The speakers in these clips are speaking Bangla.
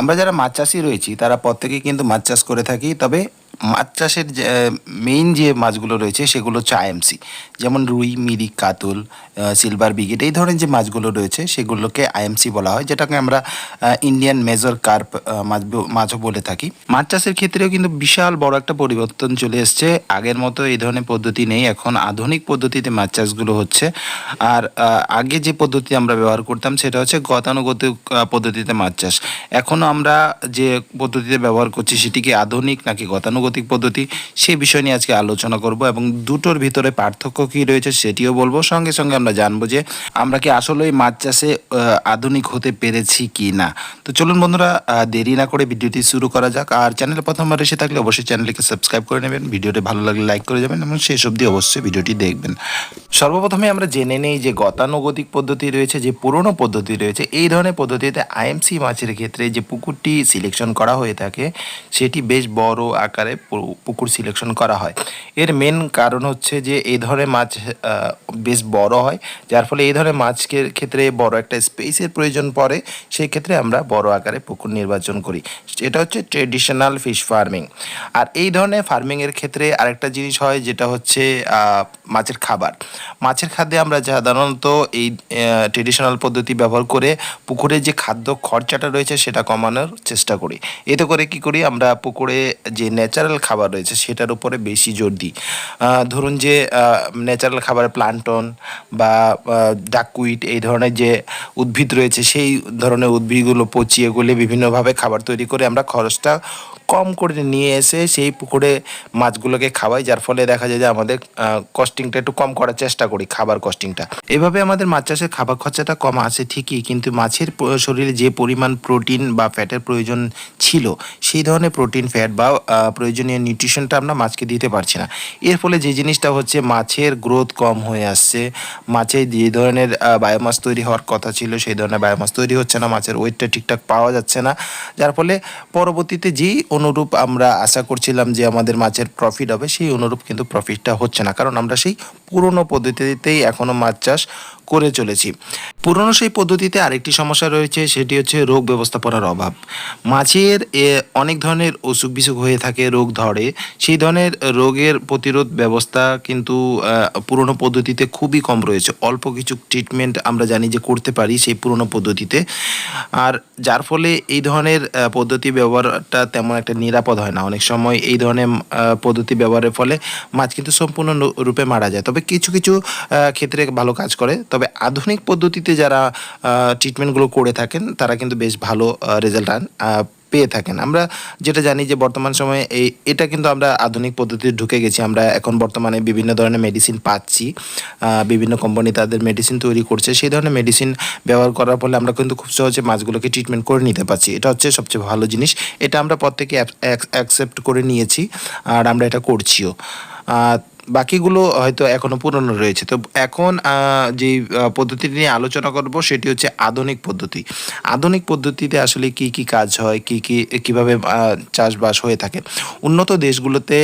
আমরা যারা মাছ চাষি রয়েছি তারা প্রত্যেকেই কিন্তু মাছ চাষ করে থাকি। তবে মাছ চাষের মেইন যে মাছগুলো রয়েছে সেগুলো হচ্ছে আইএমসি যেমন রুই মিরিক কাতুল সিলভার বিগেট এই ধরনের যে মাছগুলো রয়েছে সেগুলোকে আইএমসি বলা হয়, যেটাকে আমরা ইন্ডিয়ান মেজর কার্প মাছ মাছও বলে থাকি। মাছ চাষের ক্ষেত্রেও কিন্তু বিশাল বড় একটা পরিবর্তন চলে এসছে। আগের মতো এই ধরনের পদ্ধতি নেই, এখন আধুনিক পদ্ধতিতে মাছ চাষগুলো হচ্ছে। আর আগে যে পদ্ধতি আমরা ব্যবহার করতাম সেটা হচ্ছে গতানুগতিক পদ্ধতিতে মাছ চাষ। এখনও আমরা যে পদ্ধতিতে ব্যবহার করছি সেটি কি আধুনিক নাকি গতানুগতিক পদ্ধতি সে বিষয় নিয়ে আজকে আলোচনা করব এবং দুটোর ভিতরে পার্থক্য কী রয়েছে সেটিও বলব। সঙ্গে সঙ্গে আমরা জানব যে আমরা কি আসলেই মাছ চাষে আধুনিক হতে পেরেছি কি না। তো চলুন বন্ধুরা দেরি না করে ভিডিওটি শুরু করা যাক। আর চ্যানেলে প্রথমবার এসে থাকলে অবশ্যই চ্যানেলকে সাবস্ক্রাইব করে নেবেন। ভিডিওটি ভালো লাগলে লাইক করে যাবেন এবং শেষ অবধি অবশ্যই ভিডিওটি দেখবেন। সর্বপ্রথমে আমরা জেনে নেই যে গতানুগতিক পদ্ধতি রয়েছে, যে পুরনো পদ্ধতি রয়েছে। এই ধরনের পদ্ধতিতে আইএমসি মাছের ক্ষেত্রে যে পুকুরটি সিলেকশন করা হয়ে থাকে, সেটি বেশ বড় আকারে পুকুর সিলেকশন করা হয়। এর মেন কারণ হচ্ছে যে এই ধরনের মাছ বেশ বড় হয়। যার ফলে এই ধরনের মাছের ক্ষেত্রে বড় একটা স্পেসের প্রয়োজন পড়ে। সেই ক্ষেত্রে আমরা বড় আকারে পুকুর নির্বাচন করি। এটা হচ্ছে ট্রেডিশনাল ফিশ ফার্মিং আর এই ধরনের ফার্মিংয়ের ক্ষেত্রে আরেকটা জিনিস হয়, যেটা হচ্ছে মাছের খাবার। মাছের খাদ্যে আমরা সাধারণত এই ট্রেডিশনাল পদ্ধতি ব্যবহার করে পুকুরে যে খাদ্য খরচাটা রয়েছে সেটা কমানোর চেষ্টা করি। এতে করে কি করি আমরা পুকুরে যে ন্যাচারাল খাবার রয়েছে সেটার উপরে বেশি জোর দিই। ধরুন যে ন্যাচারাল খাবার প্লান্টন বা ডাকুইট এই ধরনের যে উদ্ভিদ রয়েছে সেই ধরনের উদ্ভিদগুলো পচিয়ে গলে বিভিন্নভাবে খাবার তৈরি করে আমরা খরচটা কম করে নিয়ে এসে সেই পুকুরে মাছগুলোকে খাওয়াই, যার ফলে দেখা যায় যে আমাদের কস্টিংটা একটু কম করার চেষ্টা করি খাবার কস্টিংটা এভাবে আমাদের মাছ চাষের খাবার খরচাটা কম আছে ঠিকই, কিন্তু মাছের শরীরে যে পরিমাণ প্রোটিন বা ফ্যাটের প্রয়োজন ছিল, সেই ধরনের প্রোটিন ফ্যাট বা প্রয়োজনীয় নিউট্রিশনটা আমরা মাছকে দিতে পারছি না। এর ফলে যে জিনিসটা হচ্ছে মাছের গ্রোথ কম হয়ে আসছে। মাছের যে ধরনের বায়োমাস তৈরি হওয়ার কথা ছিল, সেই ধরনের বায়োমাস তৈরি হচ্ছে না, মাছের ওয়েটটা ঠিকঠাক পাওয়া যাচ্ছে না। যার ফলে পরবর্তীতে যেই অনুরূপ আমরা আশা করছিলাম যে আমাদের মাছের প্রফিট হবে, সেই অনুরূপ কিন্তু প্রফিটটা হচ্ছে না। কারণ আমরা সেই পুরনো পদ্ধতিতেই এখনও মাছ চাষ করে চলেছি। পুরনো সেই পদ্ধতিতে আরেকটি সমস্যা রয়েছে, সেটি হচ্ছে রোগ ব্যবস্থাপনার অভাব। মাছের অনেক ধরনের অসুখ বিসুখ হয়ে থাকে, রোগ ধরে। সেই ধরনের রোগের প্রতিরোধ ব্যবস্থা কিন্তু পুরনো পদ্ধতিতে খুবই কম রয়েছে। অল্প কিছু ট্রিটমেন্ট আমরা জানি যে করতে পারি সেই পুরনো পদ্ধতিতে। আর যার ফলে এই ধরনের পদ্ধতি ব্যবহারটা তেমন একটা নিরাপদ হয় না। অনেক সময় এই ধরনের পদ্ধতি ব্যবহারের ফলে মাছ কিন্তু সম্পূর্ণ রূপে মারা যায়। তবে কিছু কিছু ক্ষেত্রে ভালো কাজ করে। তবে আধুনিক পদ্ধতিতে যারা ট্রিটমেন্টগুলো করে থাকেন, তারা কিন্তু বেশ ভালো রেজাল্ট আন পেয়ে থাকেন। আমরা যেটা জানি যে বর্তমান সময়ে এই, এটা কিন্তু আমরা আধুনিক পদ্ধতিতে ঢুকে গেছি। আমরা এখন বর্তমানে বিভিন্ন ধরনের মেডিসিন পাচ্ছি বিভিন্ন কোম্পানি তাদের মেডিসিন তৈরি করছে। সেই ধরনের মেডিসিন ব্যবহার করার ফলে আমরা কিন্তু খুব সহজে মাছগুলোকে ট্রিটমেন্ট করে নিতে পারছি। এটা হচ্ছে সবচেয়ে ভালো জিনিস। এটা আমরা প্রত্যেকে অ্যাকসেপ্ট করে নিয়েছি, আর আমরা এটা করছিও। বাকিগুলো হয়তো এখনও পুরনো রয়েছে। তো এখন যে পদ্ধতিটি নিয়ে আলোচনা করব সেটি হচ্ছে আধুনিক পদ্ধতি। আধুনিক পদ্ধতিতে আসলে কি কি কাজ হয়, কি কি, কীভাবে চাষবাস হয়ে থাকে? উন্নত দেশগুলোতে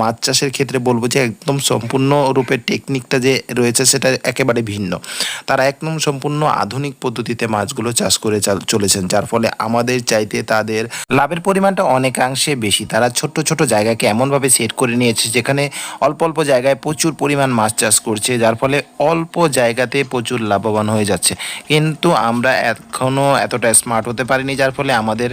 মাছ চাষের ক্ষেত্রে বলব যে একদম সম্পূর্ণ রূপে টেকনিকটা যে রয়েছে সেটা একেবারে ভিন্ন। তারা একদম সম্পূর্ণ আধুনিক পদ্ধতিতে মাছগুলো চাষ করে চলেছেন। যার ফলে আমাদের চাইতে তাদের লাভের পরিমাণটা অনেকাংশে বেশি। তারা ছোট্ট ছোট জায়গাকে এমনভাবে সেট করে নিয়েছে যেখানে অল্প অল্প জায়গায় প্রচুর পরিমাণ মাছ চাষ করছে, যার ফলে অল্প জায়গাতে প্রচুর লাভবান হয়ে যাচ্ছে। কিন্তু আমরা এখনও এতটা স্মার্ট হতে পারিনি, যার ফলে আমাদের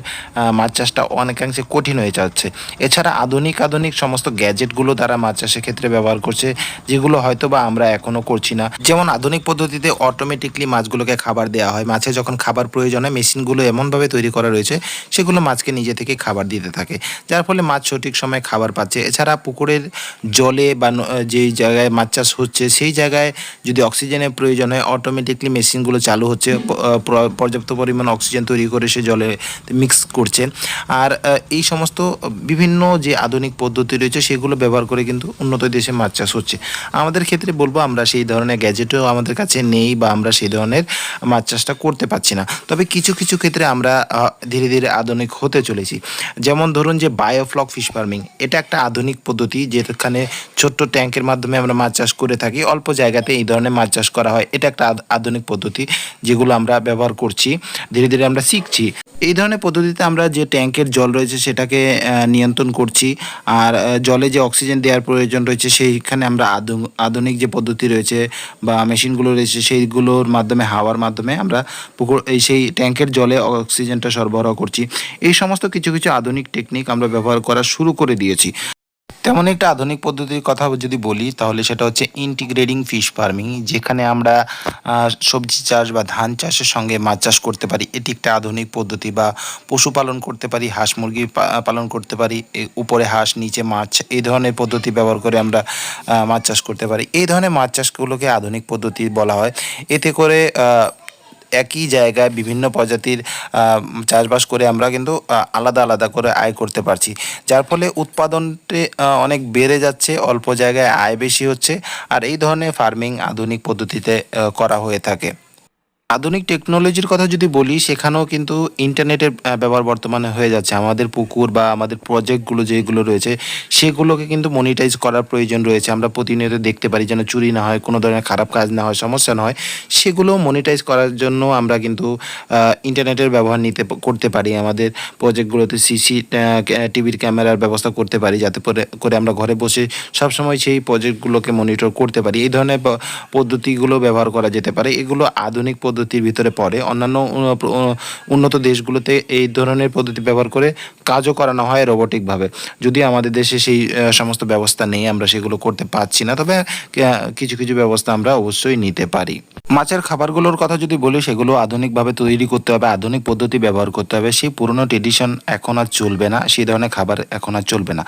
মাছ চাষটা অনেকাংশে কঠিন হয়ে যাচ্ছে। এছাড়া আধুনিক আধুনিক সমস্ত গ্যাজেটগুলো তারা মাছ চাষের ক্ষেত্রে ব্যবহার করছে, যেগুলো হয়তো বা আমরা এখনও করছি না। যেমন আধুনিক পদ্ধতিতে অটোমেটিকলি মাছগুলোকে খাবার দেওয়া হয়। মাছে যখন খাবার প্রয়োজন হয়, মেশিনগুলো এমনভাবে তৈরি করা রয়েছে, সেগুলো মাছকে নিজে থেকে খাবার দিতে থাকে, যার ফলে মাছ সঠিক সময় খাবার পাচ্ছে। এছাড়া পুকুরের জলে বা ন- যেই জায়গায় মাছ চাষ হচ্ছে, সেই জায়গায় যদি অক্সিজেনের প্রয়োজন হয় অটোমেটিকলি মেশিনগুলো চালু হচ্ছে পর্যাপ্ত পরিমাণ অক্সিজেন তৈরি করে সে জলে মিক্স করছে। আর এই সমস্ত বিভিন্ন যে আধুনিক পদ্ধতি রয়েছে, সেগুলো ব্যবহার করে কিন্তু উন্নত দেশে মাছ চাষ হচ্ছে। আমাদের ক্ষেত্রে বলব, আমরা সেই ধরনের গ্যাজেটও আমাদের কাছে নেই বা আমরা সেই ধরনের মাছ চাষটা করতে পারছি না। তবে কিছু কিছু ক্ষেত্রে আমরা ধীরে ধীরে আধুনিক হতে চলেছি। যেমন ধরুন যে বায়োফ্লক ফিশ ফার্মিং এটা একটা আধুনিক পদ্ধতি, যেখানে ছোট্ট ট্যাঙ্কের মাধ্যমে আমরা মাছ চাষ করে থাকি। অল্প জায়গাতে এই ধরনের মাছ চাষ করা হয়। এটা একটা আধ- আধুনিক পদ্ধতি যেগুলো আমরা ব্যবহার করছি, ধীরে ধীরে আমরা শিখছি। এই ধরনের পদ্ধতিতে আমরা যে ট্যাঙ্কের জল রয়েছে সেটাকে নিয়ন্ত্রণ করছি। আর জলে যে অক্সিজেন দেওয়ার প্রয়োজন রয়েছে, সেইখানে আমরা আধু- আধুনিক যে পদ্ধতি রয়েছে বা মেশিনগুলো রয়েছে, সেইগুলোর মাধ্যমে, হাওয়ার মাধ্যমে আমরা পুকুর এই সেই ট্যাঙ্কের জলে অক্সিজেনটা সরবরাহ করছি। এই সমস্ত কিছু কিছু আধুনিক টেকনিক আমরা ব্যবহার করা শুরু করে দিয়েছি। তেমন একটা আধুনিক পদ্ধতির কথা যদি বলি, তাহলে সেটা হচ্ছে ইন্টিগ্রেটিং ফিশ ফার্মিং যেখানে আমরা সবজি চাষ বা ধান চাষের সঙ্গে মাছ চাষ করতে পারি। এটি একটা আধুনিক পদ্ধতি বা পশুপালন করতে পারি, হাঁস মুরগি পালন করতে পারি উপরে হাঁস, নিচে মাছ, এই ধরনের পদ্ধতি ব্যবহার করে আমরা মাছ চাষ করতে পারি। এই ধরনের মাছ চাষগুলোকে আধুনিক পদ্ধতি বলা হয়। এতে করে একই জায়গায় বিভিন্ন প্রজাতির চাষবাস করে আমরা কিন্তু আলাদা আলাদা করে আয় করতে পারছি। যার ফলে উৎপাদনটি অনেক বেড়ে যাচ্ছে, অল্প জায়গায় আয় বেশি হচ্ছে, আর এই ধরনের ফার্মিং আধুনিক পদ্ধতিতে করা হয়ে থাকে। আধুনিক টেকনোলজির কথা যদি বলি, সেখানেও কিন্তু ইন্টারনেটের ব্যবহার বর্তমানে হয়ে যাচ্ছে। আমাদের পুকুর বা আমাদের প্রজেক্টগুলো যেগুলো রয়েছে, সেগুলোকে কিন্তু মনিটাইজ করার প্রয়োজন রয়েছে। আমরা প্রতিনিয়ত দেখতে পারি যেন চুরি না হয়, কোনো ধরনের খারাপ কাজ না হয়, সমস্যা না হয় সেগুলো মনিটাইজ করার জন্য আমরা কিন্তু ইন্টারনেটের ব্যবহার নিতে করতে পারি। আমাদের প্রজেক্টগুলোতে সিসি টিভির ক্যামেরার ব্যবস্থা করতে পারি, যাতে করে আমরা ঘরে বসে সবসময় সেই প্রজেক্টগুলোকে মনিটর করতে পারি। এই ধরনের পদ্ধতিগুলো ব্যবহার করা যেতে পারে। এগুলো আধুনিক পদ্ধতির ভিতরে পড়ে। অন্যান্য উন্নত দেশগুলোতে এই ধরনের পদ্ধতি ব্যবহার করে কাজও করানো হয় রোবোটিকভাবে যদি আমাদের দেশে সেই সমস্ত ব্যবস্থা নেই, আমরা সেগুলো করতে পারছি না, তবে কিছু কিছু ব্যবস্থা আমরা অবশ্যই নিতে পারি। মাছের খাবারগুলোর কথা যদি বলি, সেগুলো আধুনিকভাবে তৈরি করতে হবে, আধুনিক পদ্ধতি ব্যবহার করতে হবে। সেই পুরনো ট্রেডিশন এখন আর চলবে না, সেই ধরনের খাবার এখন আর চলবে না।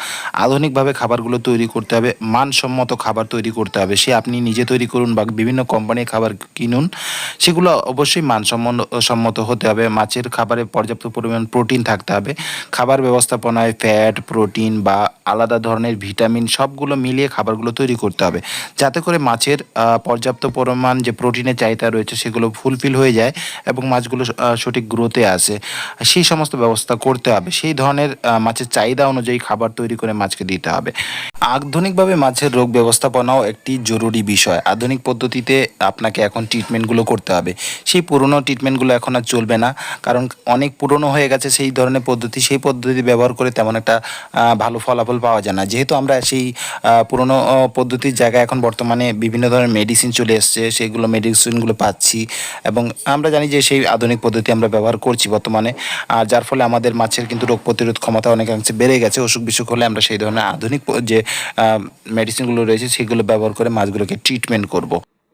আধুনিকভাবে খাবারগুলো তৈরি করতে হবে, মানসম্মত খাবার তৈরি করতে হবে। সে আপনি নিজে তৈরি করুন বা বিভিন্ন কোম্পানির খাবার কিনুন, সেগুলো অবশ্যই মানসম্মত সম্মত হতে হবে। মাছের খাবারে পর্যাপ্ত পরিমাণ প্রোটিন থাকতে হবে। খাবার ব্যবস্থাপনায় ফ্যাট প্রোটিন বা আলাদা ধরনের ভিটামিন সবগুলো মিলিয়ে খাবারগুলো তৈরি করতে হবে। যাতে করে মাছের পর্যাপ্ত পরিমাণ যে প্রোটিনের চাহিদা রয়েছে সেগুলো ফুলফিল হয়ে যায় এবং মাছগুলো সঠিক গ্রোথে আসে। সেই সমস্ত ব্যবস্থা করতে হবে। সেই ধরনের মাছের চাহিদা অনুযায়ী খাবার তৈরি করে মাছকে দিতে হবে। আধুনিকভাবে মাছের রোগ ব্যবস্থাপনাও একটি জরুরি বিষয়। আধুনিক পদ্ধতিতে আপনাকে এখন ট্রিটমেন্টগুলো করতে হবে। সেই পুরনো ট্রিটমেন্টগুলো এখন আর চলবে না। কারণ অনেক পুরনো হয়ে গেছে সেই ধরনের পদ্ধতি। সেই পদ্ধতি ব্যবহার করে তেমন একটা ভালো ফলাফল পাওয়া যায় না। যেহেতু আমরা সেই পুরনো পদ্ধতির জায়গায় এখন বর্তমানে বিভিন্ন ধরনের মেডিসিন চলে এসছে সেইগুলো মেডিসিনগুলো পাচ্ছি এবং আমরা জানি যে সেই আধুনিক পদ্ধতি আমরা ব্যবহার করছি বর্তমানে। আর যার ফলে আমাদের মাছের কিন্তু রোগ প্রতিরোধ ক্ষমতা অনেকাংশে বেড়ে গেছে। অসুখ বিসুখ হলে আমরা সেই ধরনের আধুনিক যে মেডিসিনগুলো রয়েছে সেগুলো ব্যবহার করে মাছগুলোকে ট্রিটমেন্ট করব।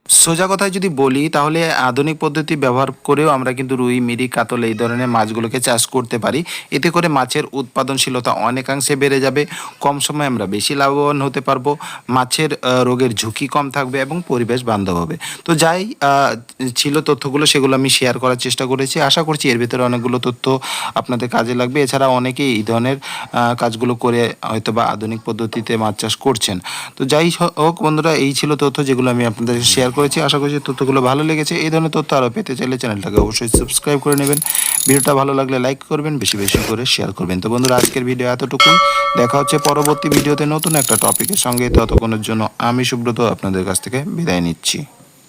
সোজা কথায় যদি বলি, তাহলে আধুনিক পদ্ধতি ব্যবহার করেও আমরা কিন্তু রুই, মিরি, কাতল এই ধরনের মাছগুলোকে চাষ করতে পারি। এতে করে মাছের উৎপাদনশীলতা অনেকাংশে বেড়ে যাবে। কম সময়ে আমরা বেশি লাভবান হতে পারব। মাছের রোগের ঝুঁকি কম থাকবে এবং পরিবেশ বান্ধব হবে। তো যাই ছিল তথ্যগুলো সেগুলো আমি শেয়ার করার চেষ্টা করেছি। আশা করছি এর ভিতরে অনেকগুলো তথ্য আপনাদের কাজে লাগবে। এছাড়া অনেকেই এই ধরনের কাজগুলো করে হয়তো বা আধুনিক পদ্ধতিতে মাছ চাষ করছেন। তো যাই হোক বন্ধুরা, এই ছিল তথ্য যেগুলো আমি আপনাদের শেয়ার করেছি, আশা করছি তথ্যগুলো ভালো লেগেছে। এই ধরনের তথ্য আরও পেতে চাইলে চ্যানেলটাকে অবশ্যই সাবস্ক্রাইব করে নেবেন। ভিডিওটা ভালো লাগলে লাইক করবেন, বেশি বেশি করে শেয়ার করবেন। তো বন্ধুরা, আজকের ভিডিও এতটুকু দেখা হচ্ছে পরবর্তী ভিডিওতে নতুন একটা টপিকের সঙ্গে। ততক্ষণের জন্য আমি সুব্রত আপনাদের কাছ থেকে বিদায় নিচ্ছি।